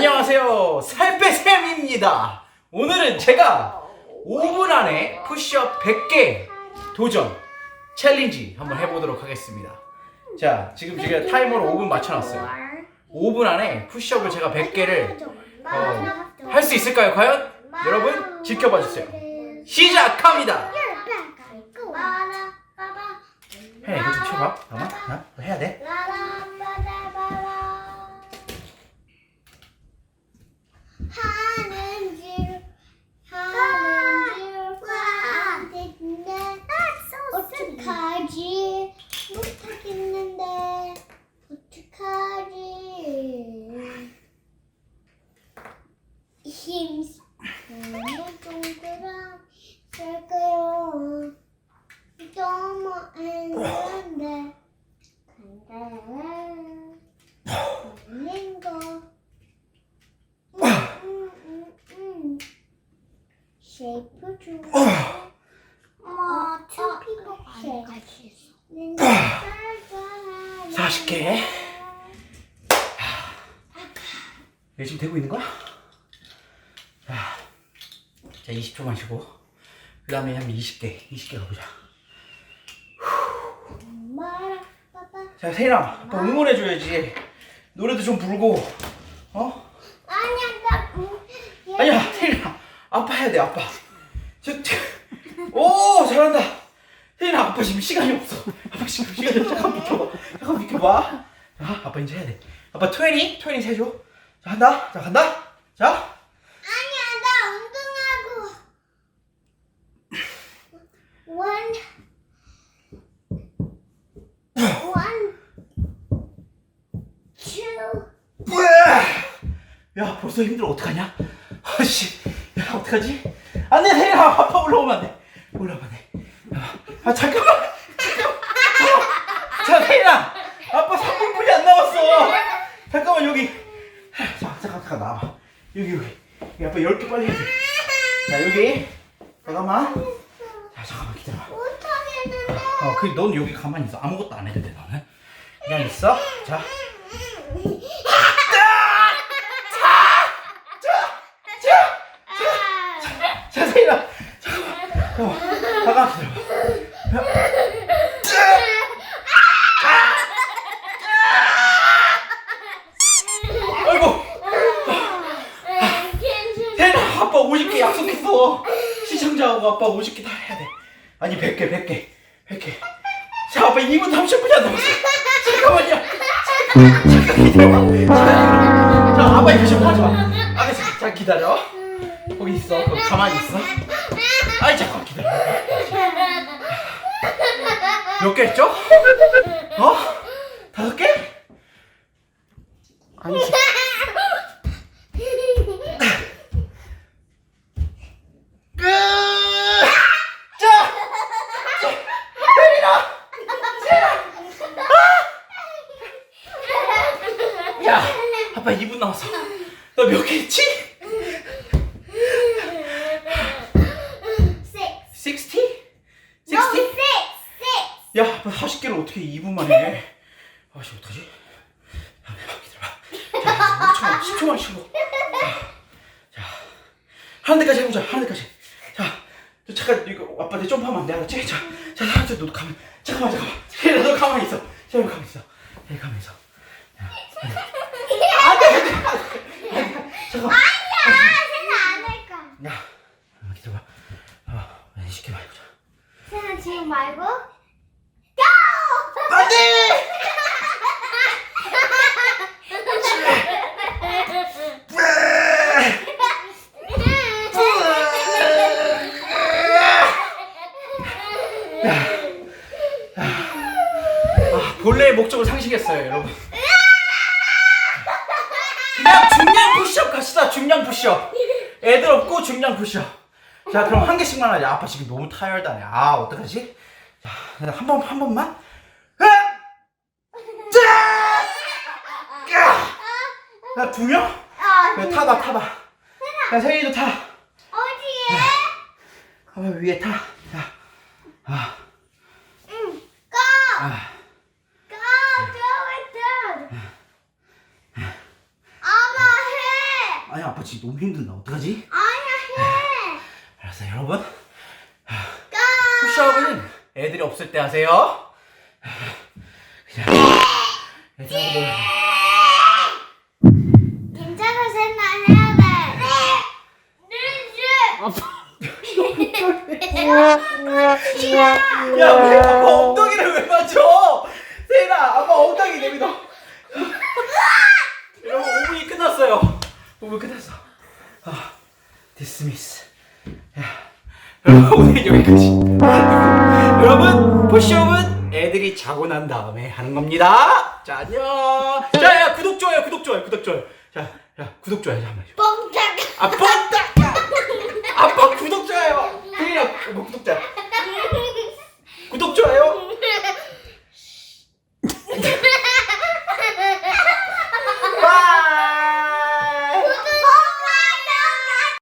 안녕하세요. 살빼쌤입니다. 오늘은 제가 5분 안에 푸시업 100개 도전 챌린지 한번 해보도록 하겠습니다. 자, 지금 제가 타이머로 5분 맞춰놨어요. 5분 안에 푸시업을 제가 100개를 어, 할 수 있을까요? 과연? 여러분 지켜봐 주세요. 시작합니다. 해, 이거 좀 쳐봐. 어? 이거 해야 돼. 하는 줄 하는 줄 됐네 어떡하지 못하겠는데 어떡하지 힘 너무 동그란 쓸까요 너무 힘든데 근데 걸린 거 음, 음, 음. 쉐이프 중. 어, 튜피도 같이 있어. 40개. 열심히 되고 있는 거야? 자, 자 20초만 쉬고 그 다음에 한 20개 20개 가보자. 자 세인아 아빠 응원해줘야지 노래도 좀 부르고 어? 아니야, 나. 아니야 세인아 아빠 해야 돼 아빠 저, 저, 오 잘한다. 세인아 아빠 지금 시간이 없어. 아빠 지금 시간이 없어. 잠깐 비켜봐. 잠깐 비켜봐. 자 아빠 이제 해야 돼. 아빠 20 20 세줘. 자 한다. 자 간다. 자. 아니야, 나 운동하고. 원. 원. 투. 야 벌써 힘들어. 어떡하냐? 아씨. 야 어떡하지? 안 돼 세인아 아빠 올라오면 안 돼 올라오면 안 돼 아 잠깐만 잠깐만 자 세인아 아빠 3분뿐이 안 남았어 잠깐만 여기 자 잠깐 잠깐 나와봐 여기 여기 여기 아빠 10개 빨리 해야 돼 자 여기 잠깐만 자 잠깐만 기다려봐 못하겠는데. 어, 그, 넌 여기 가만히 있어. 아무것도 안 해도 돼, 너는. 그냥 있어. 자. 자, 세인아. 아빠 50개 약속했어. 시청자하고 아빠 50개 다 해야 돼. 아니, 100개, 100개. 100개. 자, 아빠 2분 30분이 안 남았어. 잠깐만요. 잠깐 기다려봐. 자, 자, 아빠 이거 좀 하지 마. 아, 자, 자, 기다려. 거기 있어. 거기 가만히 있어. 아이, 잠깐 기다려. 몇 개 했죠? 어? 다섯 개? 아니, 끝! 자! 야, 아빠 2분 남았어. 너 몇 개 했지? 야, 아빠 40개를 어떻게 2분 만에 해? 아 씨, 어떡하지? 야, 기다려봐. 자, 5초만, 10초만 쉬고. 자, 하는 데까지 해보자, 하는 데까지. 자, 저 잠깐, 이거 아빠 내 점프하면 안 돼, 알았지? 자, 자, 자, 너 가만, 잠깐만, 잠깐만. 세일아, 너 가만히 있어. 세일아, 가만히 있어. 세일아, 가만히 있어. 야. 안 돼, 안 돼, 안 돼. 안 돼. 잠깐만. 야, 잠깐만 기다려봐. 아, 쉽게 말해보자. 지금 말고 안 돼! 아, 본래의 목적을 상실했어요, 여러분. 그냥 중량 푸시업 갑시다, 중량 푸시업. 애들 없고 중량 푸시업. 자, 그럼 한 개씩만 하자. 아빠 지금 너무 타열다네. 아, 어떡하지? 자, 한 번, 한 번만. 나 두 명? 야, 타봐, 타봐. 야, 세이도 타. 어디에? 가봐, 위에 타. 자, 아, 응. 고! 아. Go do it, dude. 엄마 해. 지금 너무 힘든다. 어떡하지? 아니야 해. 알았어, 여러분. 까. 푸시업은 애들이 없을 때 하세요. 그냥 애들하고 괜찮아 생각 해야 돼. 네. 야, 왜 아빠 엉덩이를 왜 맞춰? 세인아, 아빠 엉덩이 내밀어. 여러분, 5분이 5분 끝났어. 아, 디스미스. 야, 여러분, 오늘 여기까지. 여러분, 푸시업은 애들이 자고 난 다음에 하는 겁니다. 자, 안녕. 자, 야, 구독, 좋아요, 구독, 좋아요, 구독, 좋아요. 자, 야, 구독, 좋아요, 한번 해줘. 뻥짝. 아, 뻔딱! 아빠 구독, 좋아요. 세인아, 뭐 구독자. 구독, 좋아요.